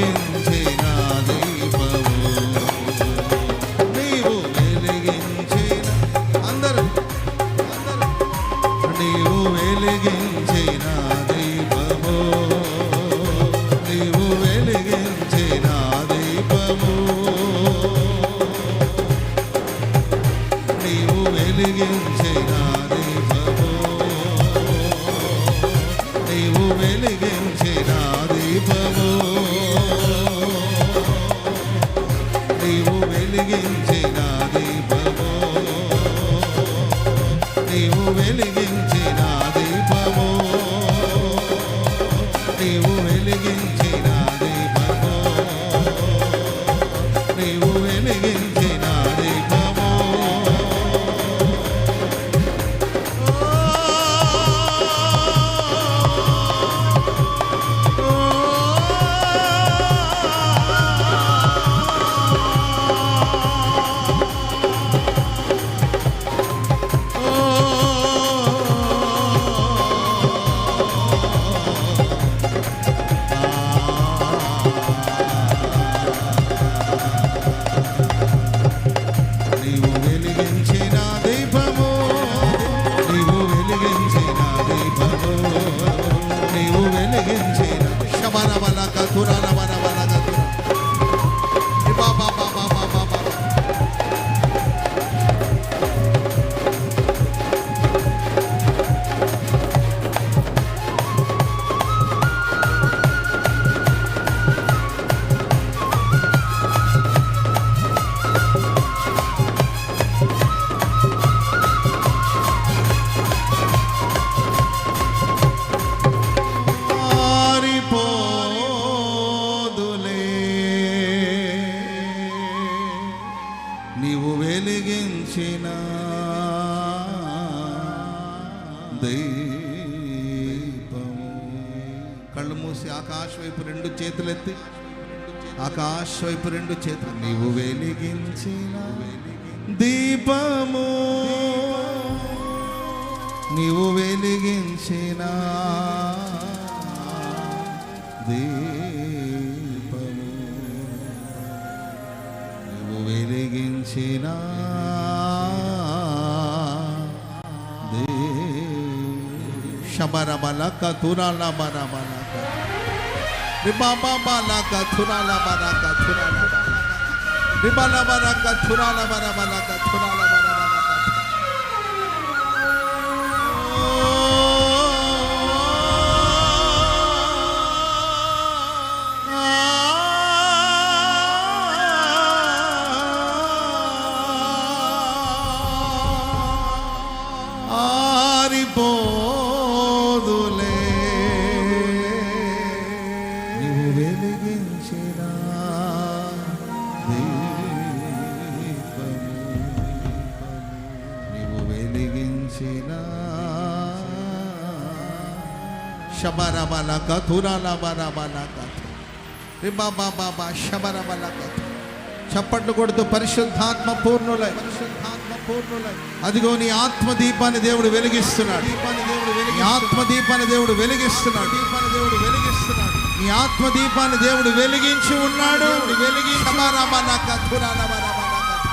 singing. నీవు Natura Nawana నీవు వెలిగించిన దీపము కళ్ళు మూసి ఆకాశ వైపు రెండు చేతులెత్తి ఆకాశ వైపు రెండు చేతులు. నీవు వెలిగించిన దీపము. నీవు వెలిగించిన దీ Shabarabalaka Turala Barabalaka. Ribaba Balaka Turala Baraka Turala Baraka. Ribala Baraka Turala Barabalaka Turala Baraka. వెలిగించిన దీపము నీవు వెలిగించిన. శబర కథురాల కథ. బాబా బాబా శబర కథ. చప్పట్లు కొడుతూ పరిశుద్ధాత్మ పూర్ణులై పరిశుద్ధాత్మ పూర్ణులై. అదిగో నీ ఆత్మ దీపాన్ని దేవుడు వెలిగిస్తున్నాడు. దీపాన్ని దేవుడు వెలిగి ఆత్మ దీపాన్ని దేవుడు వెలిగిస్తున్నాడు దీపాన్ని దేవుడు వెలిగిస్తున్నాడు. నీ ఆత్మ దీపాన్ని దేవుడు వెలిగించి ఉన్నాడు వెలిగి శబరబల కథురాల బల బల కథ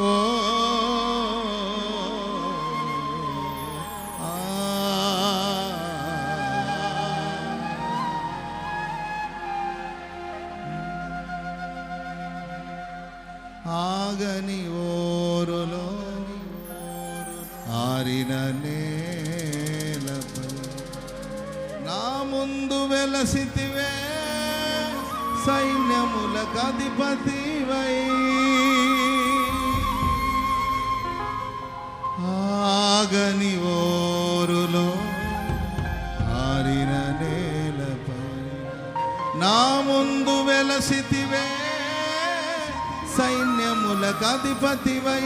ఓ ఆగని ఓరులో ఆరిన నేలపై నా ముందు వెలసితివే సైన్యములకు అధిపతివై. ఆగని ఓరులో ఆరిన నేలపై నా ముందు వెలసితివే సైన్యములకు అధిపతివై.